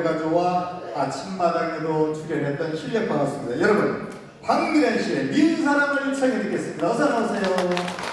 가져와 아침마당에도 출연했던 실력 반갑습니다. 여러분, 박미련 씨의 민 사람을 청해 듣겠습니다. 어서 나오세요.